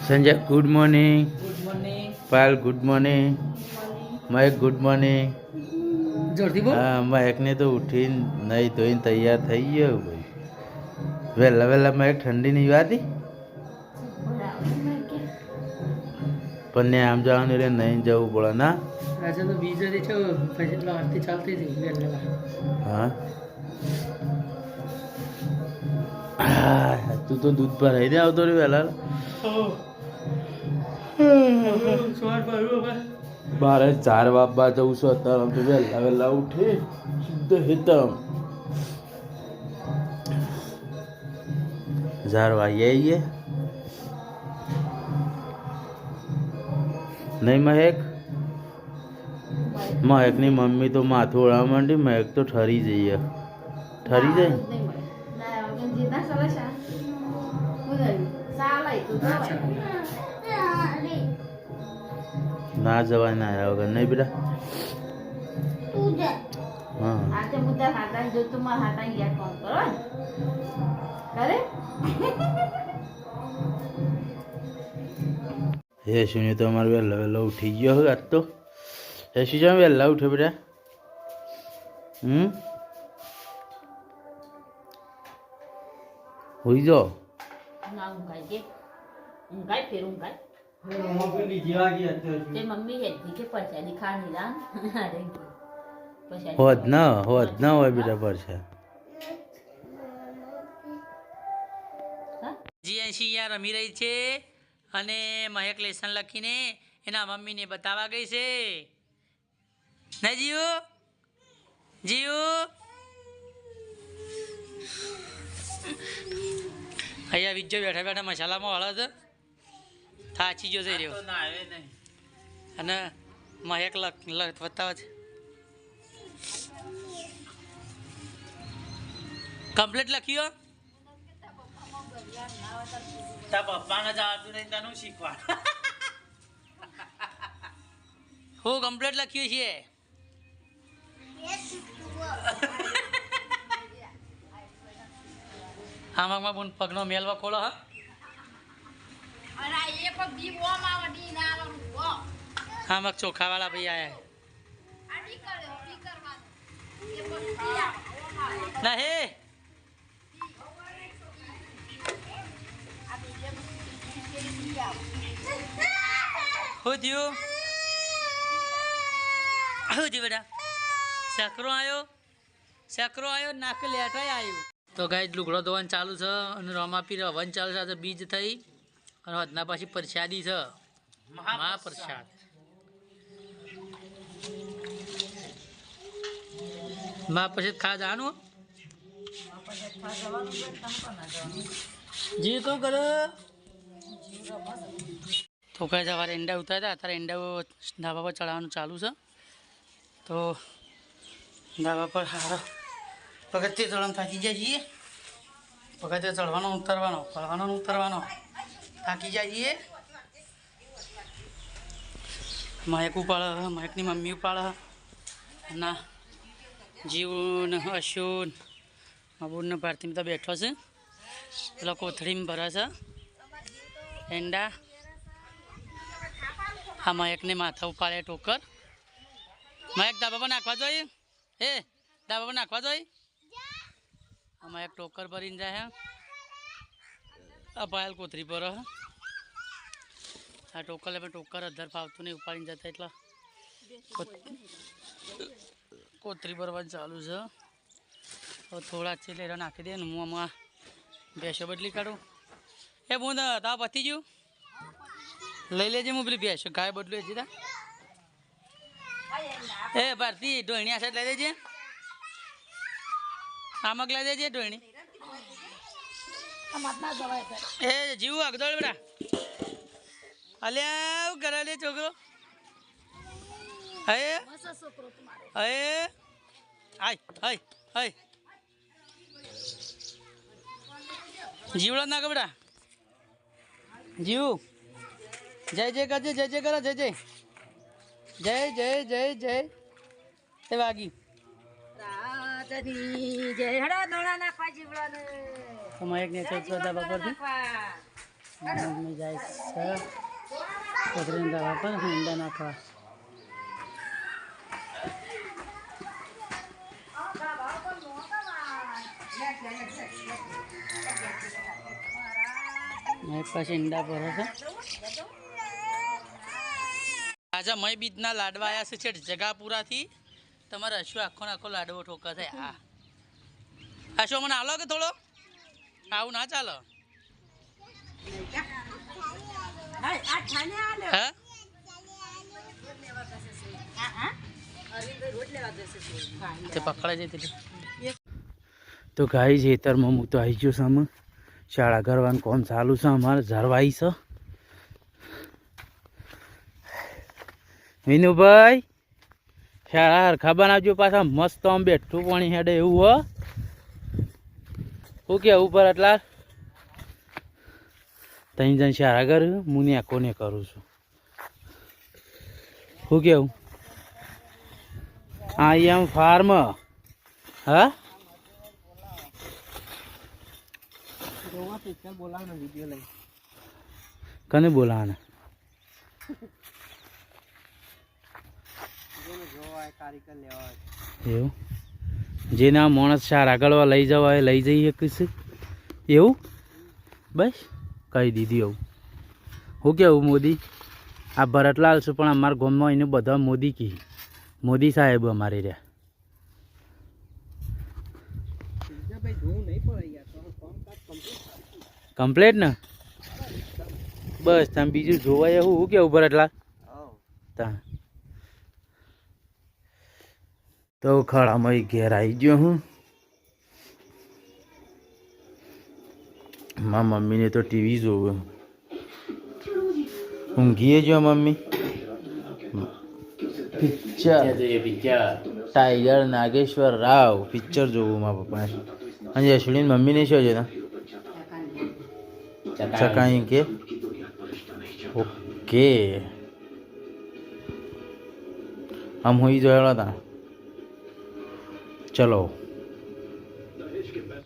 Sanjay good morning Pal good morning Mahek good morning હા મયકને તો ઉઠીને નહીં ધોઈને તૈયાર થઈ ગયો ભાઈ. વહેલા વહેલા મહેક ઠંડી નહીં વાતી પણ ને આમ જવાનું એટલે નહીં જવું પડે ના? હા, તું તો દૂધ પર રહી દે આવતો રે વહેલા હવે ચાર વાપવા જવું છું અત્યારે આમ વહેલા વહેલા ઉઠી શુદ્ધ હિતમ ચાર વાગે આવીએ નહીં મહેક મહેકની મમ્મી તો માથું ઓળા માંડી મહેક તો ઠરી જઈએ ઠરી જાય ના જવાય ના આવ્યા વગર. નહીં બેટા? હે. યશુને તો અમારે વહેલા વહેલા ઉઠી ગયો હવે આજ તો. યશુ જામ વહેલા ઉઠે બેટા. હમ? હોઈ જાઓ. કે હોદ ના હોદ ના હોય બેટા પરસે જીએનસી અહીંયા રમી રહી છે? અને મહેક લેસન લખીને એના મમ્મીને બતાવવા ગઈ છે. ના જીઓ જીઓ અહીંયા વિજય બેઠા બેઠા મસાલામાં હળદ થાચી જો જઈ રહ્યો. અને મહેક લખ લખ બતાવે છે. કમ્પ્લીટ લખ્યો તા પપ્પાને જ આવડતું નહીં તને શીખવા હું કમ્પ્લીટ લખ્યું છે આમાં પગનો મેલવા ખોલો હા. આમાં ચોખાવાળા ભાઈ આયા ના, હે. શું થયું? શું થયું બેટા? સકરો આવ્યો સકરો આવ્યો નાક લેટાય આવ્યું તો ગાય, લુગડો ધોવાનું ચાલુ છે અને રમાપી હવન ચાલુ છે, આજે બીજ થઈ. અને હદના પાછી પ્રસાદી છે. મહાપ્રસાદ. મહાપ્રસાદ ખા જવાનું? જી તો કરો તો કહે છે સવારે ઈંડા ઉતાર્યા અત્યારે ઈંડા ધાબા પર ચડાવવાનું ચાલુ છે. તો ધાબા પર હારો પગથિયે ચડવાનું થાકી જાય છીએ. પગથિયે ચડવાનો, ઉતરવાનો ચડવાનો ને ઉતરવાનો. થાકી જઈએ. માયક મહેક માયકની મમ્મી ઉપાડે. ના જીવન અશુન મબૂર ને ભારતી બધા બેઠો છે. પેલા કોથળીમાં ભરે છે. એંડા. આ માયકને માથા ઉપાડે ટોકર મયક ધાબા પર નાખવા જોઈએ. હે ધાબા પર નાખવા જોઈએ. આ મયક ટોકર ભરીને જાય. હે આ પાયલ કોથરી પર આ ટોકર એટલે ટોકર અધર ફાવતું નહીં, ઉપાડીને જતા એટલા. કોથ- કોથરી ભરવાનું ચાલુ છે. હવે થોડા છે એટલે નાખી દે ને હું આમાં ભેંસો બદલી કાઢું. એ હું તા પતી ગયું? લઈ લેજે હું પેલી ભેંસો, ગાય બદલું છે એ ભારતી ઢોયણી આ સાઈડ લઈ દેજે. આમક લઈ દેજે ઢોયણી એ જીવું અગદોળ બેટા. અલ્યા હું કરે લે છોકરો. હે? હે? હાય હાય હાય જીવડો ના બેટા. જીવ. જય જય કરજે, જય જય કરો, જય જય. જય જય જય જય. એ વાગી. રાજની જય. હડા દોણા નાખવા જીવડાને તમારે એક ને ચૌદ દાબા મમ્મી જાય છે. છોકરીને દવા પર નાખવા. એક ઈંડા છે આજે મય બીજના લાડવા આવ્યા છે છેટ જગાપુરાથી. તમારે અશ્વ આખો ને આખો લાડવો ઠોકા થાય. આ અશ્વ મને આલો કે થોડો? આવું ના ચાલો. હે? તે પકડાઈ જતી તો. ગાઈ ખેતરમાં હું તો આવી ગયો છું શાળા કરવાનું કોમ ચાલુ છે અમારે ઝરવાઈ છે. વિનુભાઈ શાળા ખબર આવજો પાછા મસ્ત આમ બેઠું પાણી હેડે એવું હો. શું કેવું ઉપર એટલા તઈ જઈને શાળા કર હું ને કોને કરું છું. શું કેવું? હા? એમ ફાર્મ હા કને બોલાવાના? એવું? જેના માણસ શાર આગળ લઈ જવા એ લઈ જઈએ કશું એવું? બસ કહી દીધી એવું હું કેવું મોદી? આ ભરતલાલ છું પણ અમારા ગામમાં એને બધા મોદી કી. મોદી સાહેબ અમારે રહ્યા. કમ્પ્લેટ ને? બસ તમે બીજું જોવાય એવું હું કેવું ભરતલાલ? તા. તો ખાડામાં ઘેર આવી ગયો હું. મા મમ્મીને તો ટીવી જોવું. ઊંઘીએ જો mummy. Picture. Tiger Nageswara Rao. Picture જોવું મારા પપ્પા અને અશ્વિની મમ્મીને શું છે ચકાઈ કે? ઓકે. આમ હોઈ જોયેલા હતા ચલો